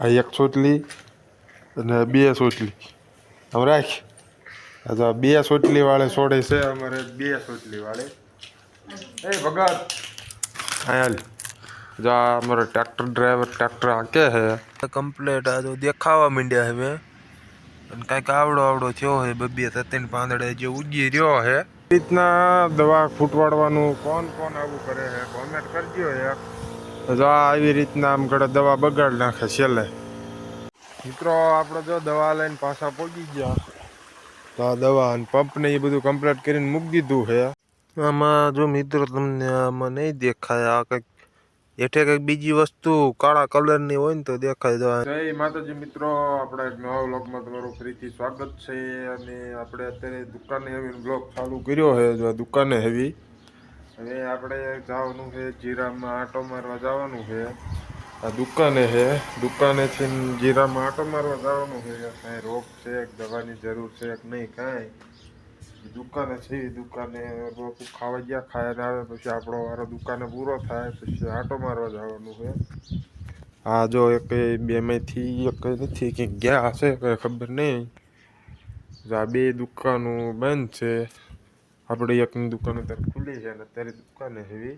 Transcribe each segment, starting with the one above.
આ એક સોટલી અને બે સોટલી હવે રાખ. આ તો બે સોટલી વાળે છોડે છે અમારે બે સોટલી વાળે. એ ભગત હાલ. જો આ અમારો ટ્રેક્ટર ડ્રાઈવર ટ્રેક્ટર હાંકે છે. કમ્પ્લેટ આ તો દેખાવા માંડ્યા હવે. અને કાંઈક આવડો આવડો થયો હે બબે સતીન પાંદડે જે ઉગી રહ્યો હે રીતના દવા ફૂટવાડવાનું કોણ કોણ આવું કરે છે કોમેન્ટ કરજો એક આ આવી રીતના આમ ઘડે દવા બગાડ નાખે છેલ્લે. મિત્રો, આપણે જો દવા લઈને પાછા પહોંચી ગયા. તો આ દવા અને પંપ ને એ બધું કમ્પ્લીટ કરીને મૂકી દીધું છે. આમાં જો મિત્રો તમને આમાં નહીં દેખાય, આ કંઈક હેઠે કંઈક બીજી વસ્તુ કાળા કલરની હોય ને તો દેખાય તો જય માતાજી મિત્રો, આપણે એક નવા બ્લોગમાં તમારું ફરીથી સ્વાગત છે. અને આપણે અત્યારે દુકાને હેવી બ્લોગ ચાલુ કર્યો છે. જો દુકાને હેવી હવે આપણે જવાનું છે જીરામાં આટો મારવા જવાનું છે. આ દુકાને છે. દુકાનેથી જીરામાં આટો મારવા જવાનું છે. કાંઈ રોગ છે દવાની જરૂર છે કે નહીં, કાંઈ. દુકાને છે દુકાને લોકો ખાવા ગયા ખાઈને આવે પછી આપણો વારો દુકાને પૂરો થાય, પછી આટો મારવા જવાનું છે. આ જો એક બે માંથી એક નથી કે ગયા હશે, કંઈ ખબર નહીં. આ બે દુકાનો બંધ છે. આપણે એકની દુકાન અત્યારે ખુલ્લી છે અને અત્યારે દુકાને એવી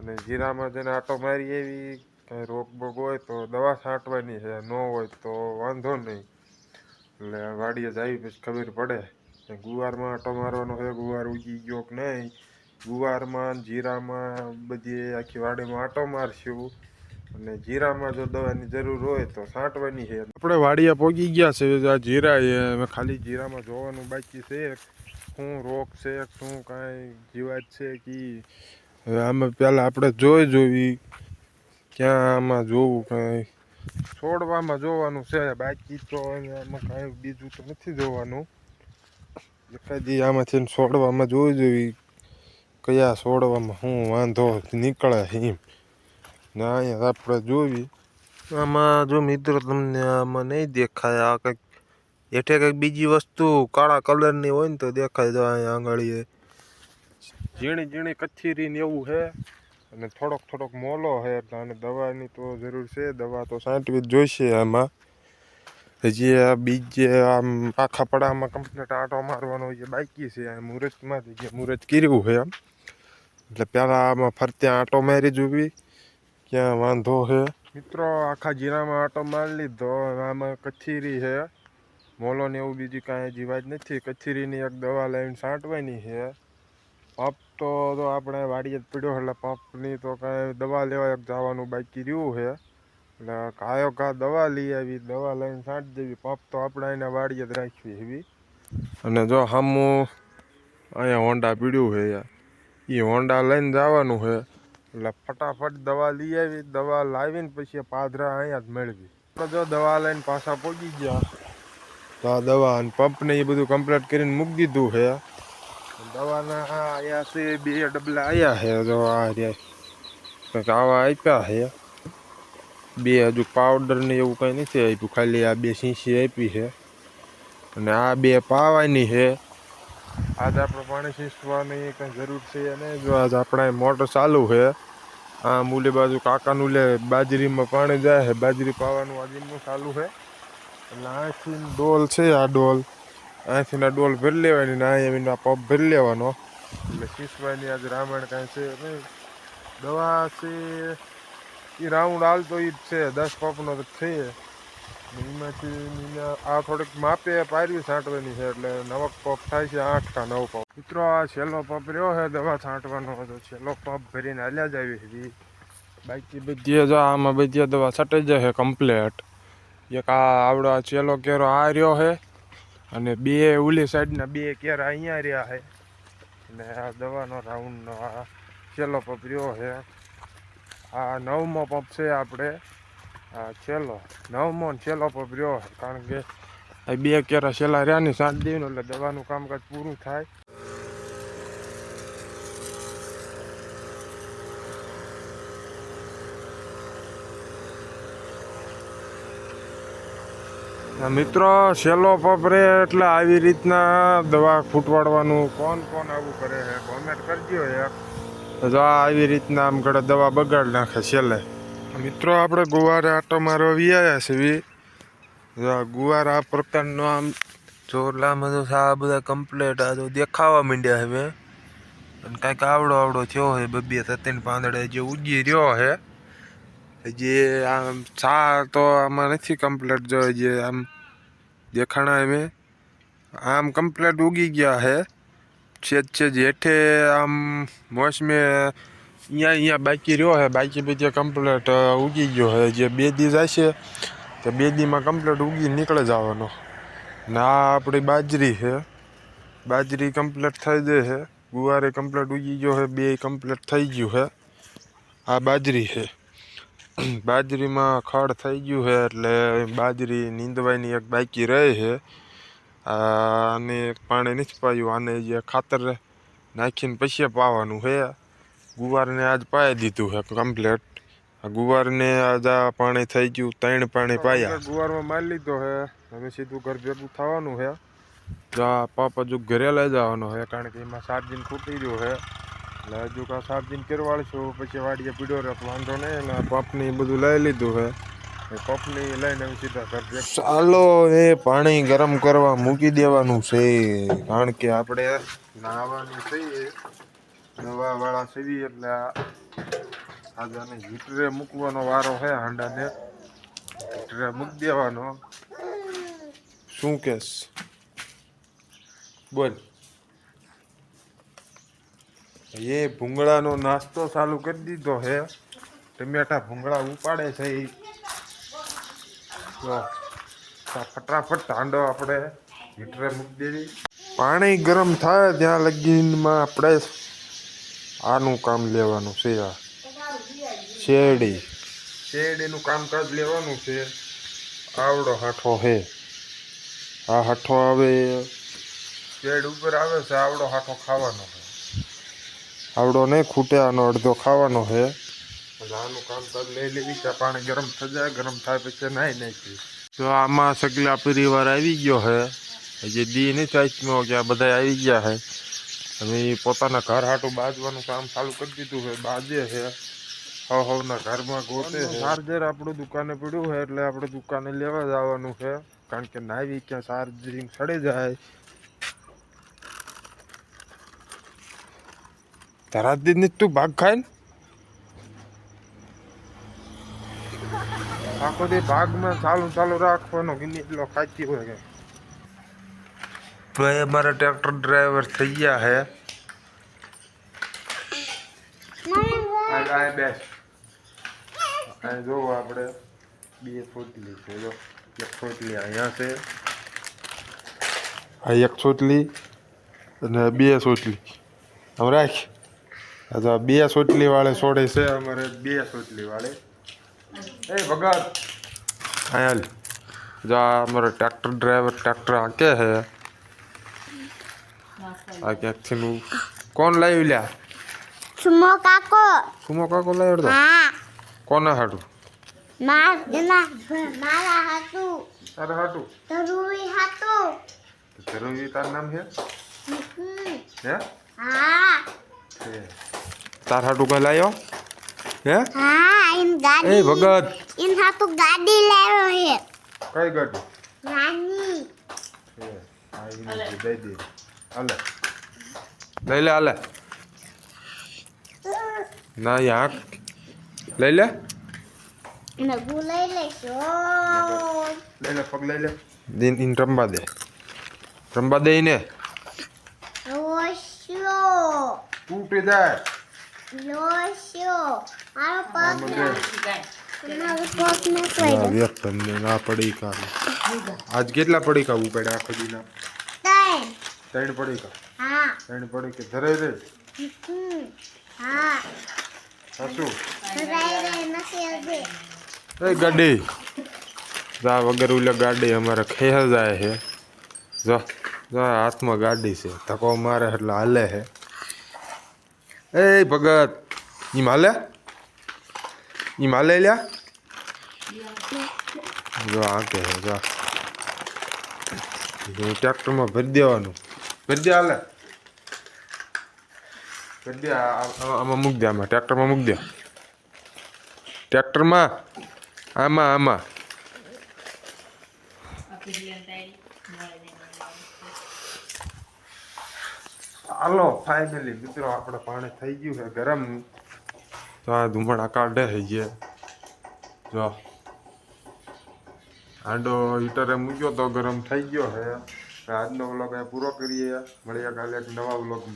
અને જીરામાં જેને આટો મારી એવી કાંઈ રોગ બોગ હોય તો દવા છાંટવાની છે, ન હોય તો વાંધો નહીં. એટલે વાડીએ જાય પછી ખબર પડે ગુવારમાં આટો મારવાનો છે, ગુવાર ઉગી ગયો કે નહીં. ગુવારમાં, જીરામાં બધી આખી વાડીમાં આટો મારશું. અને જીરામાં જો દવાની જરૂર હોય તો છાંટવાની છે. આપણે વાડીએ પોગી ગયા છે, આ જીરા એ ખાલી જીરામાં જોવાનું બાકી છે. શું રોગ છે, શું કાંઈ જીવાત છે કે? હવે આમાં પહેલાં આપણે જોઈ જોવી ક્યાં આમાં જોવું કાંઈ? છોડવામાં જોવાનું છે, બાકી તો આમાં કાંઈ બીજું તો નથી જોવાનું. એકાદી આમાંથી છોડવામાં જોઈ જોવી કયા છોડવામાં શું વાંધો નીકળે એમ. ને, અહીંયા આપણે જોવી આમાં જો મિત્રો તમને આમાં નહીં દેખાય, આ કંઈક હેઠે કંઈક બીજી વસ્તુ કાળા કલરની હોય ને તો દેખાય જાય અહીંયા આંગળીએ ઝીણી ઝીણી કથીરી ને એવું છે અને થોડોક થોડોક મોલો છે એટલે આને દવાની તો જરૂર છે. દવા તો સાંટવી જ જોઈશે આમાં. હજી આ બીજે આમ આખા પડામાં કમ્પ્લીટ આંટો મારવાનો જે બાકી છે. આ મુહૂર્તમાંથી જે મુહૂર્ત કર્યું છે એમ એટલે પહેલાં આમાં ફરતે આંટો મારી જોવી ક્યાં વાંધો છે મિત્રો આખા જીરામાં આંટો મારી લીધો. આમાં કથીરી છે મોલો ને એવું બીજી કાંઈ જીવાત નથી. કથીરીની એક દવા લઈને છાંટવાની છે. પપ તો તો આપણે વાડીએ જ પડ્યો એટલે પપની તો કાંઈ દવા લેવા એક જવાનું બાકી રહ્યું છે. એટલે કાયો કા દવા લઈ આવી, દવા લઈને છાંટી દેવી. પપ તો આપણે એને વાડીએ જ રાખવી એવી અને જો સામું અહીંયા હોન્ડા પીડ્યું છે યાર. એ હોન્ડા લઈને જવાનું છે. એટલે ફટાફટ દવા લઈ આવી, દવા લાવીને પછી પાદરા અહીંયા જ મેળવી. જો દવા લઈને પાછા પહોંચી ગયા. તો આ દવા અને પંપને એ બધું કમ્પ્લીટ કરીને મૂકી દીધું છે. દવાના આ અહીંયા છે, બે ડબલા આવ્યા છે, જો આ રહ્યા આવા આપ્યા છે. બે હજુ પાવડર ને એવું કંઈ નથી આપ્યું, ખાલી આ બે શીશી આપી છે. અને આ બે પાવાની છે. આજ આપણે પાણી છીંચવાની કંઈ જરૂર છે અને જો આજ આપણા મોટર ચાલુ છે. આ મૂલે બાજુ કાકાનું લે, બાજરીમાં પાણી જાય છે. બાજરી પાવાનું આજે ચાલુ છે. એટલે અહીંથી ડોલ છે આ ડોલ. અહીંથી ના ડોલ ભરી લેવાની ને અહીંયા આ પંપ ભરી લેવાનો. એટલે છીંચવાની આજે રામાયણ કાંઈ છે નહીં. દવા છે એ રાઉન્ડ હાલતો એ જ છે. દસ પંપનો તો છે. એમાંથી આ થોડીક માપે પાર્યું છાંટવાની છે એટલે નવક પંપ થાય છે આઠ કા નવ પંપ મિત્રો, આ છેલ્લો પંપ રહ્યો છે દવા છાંટવાનો. તો છેલ્લો પંપ ભરીને હાલ્યા જ આવી હતી બાકી બધી જો આમાં બધી દવા છટાઈ જશે કમ્પ્લેટ એક આ આવડો આ છેલ્લો કેરો આ રહ્યો છે અને બે ઓલી સાઈડના બે કેરા અહીંયા રહ્યા છે અને આ દવાનો રાઉન્ડનો આ છેલ્લો પંપ રહ્યો છે આ નવમો પંપ છે આપણે, આ છેલ્લો નવમો ને છેલ્લો પંપ રહ્યો છે કારણ કે આ બે કેરા છેલ્લા રહ્યા ને સાંજ દેવાનું એટલે દવાનું કામકાજ પૂરું થાય. મિત્રો સેલો પપરે એટલે આવી રીતના દવા ફૂટવાડવાનું કોણ કોણ આવું કરે છે? કોમેન્ટ કરજો યાર. તો આ આવી રીતના આમ ઘડે દવા બગાડ નાખે છેલ્લે મિત્રો, આપણે ગુવારે આટો મારો વ્યાયા છે આ ગુવાર આ પ્રકારનો આમ ચોરલામાં તો સા બધા કમ્પ્લેટ આ તો દેખાવા માંડ્યા હવે અને કાંઈક આવડો આવડો થયો હોય બબે તત્તીન પાંદડે જે ઉજી રહ્યો હે જે આમ ચા તો આમાં નથી કમ્પ્લેટ જો જે આમ દેખાણા એમે આમ કમ્પ્લેટ ઉગી ગયા હે. છેદ છેદ જેઠે આમ મોસમે અહીંયા અહીંયા બાકી રહ્યો હે. બાકી બીજે કમ્પ્લેટ ઉગી ગયો હે. જે બે દી જશે, તો બે દીમાં કમ્પ્લેટ ઉગી નીકળે જવાનો. ને આ આપણી બાજરી છે બાજરી કમ્પ્લેટ થઈ જાય છે ગુવારે કમ્પ્લેટ ઉગી ગયો છે બે કમ્પ્લેટ થઈ ગયું છે આ બાજરી છે બાજરીમાં ખડ થઈ ગયું છે એટલે બાજરી નીંદવાની એક બાકી રહે છે. આને પાણી નથી પાયું આને જે ખાતર નાખીને પછી પાવાનું છે. ગુવારને આજ પાઈ દીધું છે કમ્પ્લેટ ગુવારને આજ આ પાણી થઈ ગયું ત્રણ પાણી પાયા. ગુવારમાં મારી લીધો છે. હવે સીધું ઘર ભેગું થવાનું છે. જા પાપા જો ઘરે લઈ જવાનો છે કારણ કે એમાં ચાર્જિંગ ખૂટી ગયું છે. એટલે હજુ કાં ચાર્જિંગ કરવાડશું પછી વાડીએ પીડ્યો રહે વાંધો નહીં, અને પંપની બધું લઈ લીધું એ પંપની લઈને સીધા કરજે ચાલો એ પાણી ગરમ કરવા મૂકી દેવાનું છે, કારણ કે આપણે નાવાનું થઈએ નવા વાળા સીવી, એટલે આજાને હીટરે મૂકવાનો વારો છે હાંડાને. હીટરે મૂકી દેવાનો. શું કેસ? બોલ. એ ભૂંગળાનો નાસ્તો ચાલુ કરી દીધો છે. ટમેટા ભૂંગળા ઉપાડે છે એ ફટાફટ હાંડો આપણે હીટરે મૂકી દેવી. પાણી ગરમ થાય ત્યાં લગીનમાં આપણે આનું કામ લેવાનું છે આ. શેરડી. શેરડીનું કામકાજ લેવાનું છે. આવડો હાઠો છે. આ હાઠો આવે શેડ ઉપર આવે છે, આવડો હાઠો ખાવાનો છે. આવડો નહીં ખૂટે આનો અડધો ખાવાનો છે. આનું કામ તો લઈ લેવી છે પાણી ગરમ થઈ જાય ગરમ થાય પછી નાહી નાખી તો આમાં સગલા પરિવાર આવી ગયો છે હજી દી નહીં સાચમાં કે આ બધા આવી ગયા છે. હવે પોતાના ઘર હાટું બાજવાનું કામ ચાલુ કરી દીધું છે બાજે છે. હવ હવના ઘરમાં ગોતે ચાર્જર આપણું દુકાને પડ્યું છે એટલે આપણે દુકાને લેવા જવાનું છે. કારણ કે નાવી ક્યાં ચાર્જિંગ સડી જાય. તારા દી તું ભાગ ખાય ને આખો દી ભાગમાં ચાલુ ચાલુ રાખવાનો ગમે એટલો ખાતી હોય કે ભાઈ અમારા ટ્રેક્ટર ડ્રાઈવર થઈ ગયા હે બેસ જો આપણે બે સોટલી છે જો એક છોટલી અહીંયા છે આ એક છોટલી અને બે છોટલી હવે રાખ આ તો આ બે છોટલી વાળે છોડે છે અમારે બે છોટલી વાળે એ ભગત અહીંયા હાલ. જો આ અમારો ટ્રેક્ટર ડ્રાઈવર ટ્રેક્ટર હાંકે છે આ ક્યાંકથી નું કોણ લાવી લ્યા સુમો કાકો સુમો કાકો લાવ્યો તો હા કોના હાટું માર એના મારા હાટુ તારા હાટું તરુઈ હાટુ જરૂરી તાર નામ છે હમ. હે હા છે. તાર હાટું કઈ હે? હા ઇન એ ભગત. ઇન હાટું ગાડી લાવ્યો હે. કઈ ગાડી? નાની. છે. આ દે. લઈ લે હાલે. ના યાર લઈ લે. લઈ લે પગ લઈ લે. દિન ઇન રમવા દે. રમવા દે ને લોશો તૂટી જાય લોશો મારો આમાં પગ બે. મારો પગ ને ના કોઈ વ્યર્થ તમને ના પડી કા. આજ કેટલા પડીકા ઉપાડ્યા આખો દીના ત્રણ. ત્રણ પડી ત્રણ પડી કે ધરાઈ રે હજી એ ગાડી. જા વગર ઓલા ગાડી અમારે ખેહ જાય છે જો જો હાથમાં ગાડી છે. ધક્કો મારે એટલે હાલે છે એ ભગત ઈ માલે લ્યા જો આ કે જો ભરી દેવાનું ભરી દે હાલે ભરી દે આમાં મૂક દે આમાં ટ્રેક્ટરમાં મૂક દે ટ્રેક્ટરમાં આમાં આમાં હાલો ફાઇનલી મિત્રો, આપણે પાણી થઈ ગયું છે ગરમ. તો આ ધુમાડા કાઢે થઈ જે. જો. આંડો હીટરે મૂક્યો તો ગરમ થઈ ગયો છે. આજનો વ્લોગ એ પૂરો કરીએ. મળીએ કાલે એક નવા વ્લોગમાં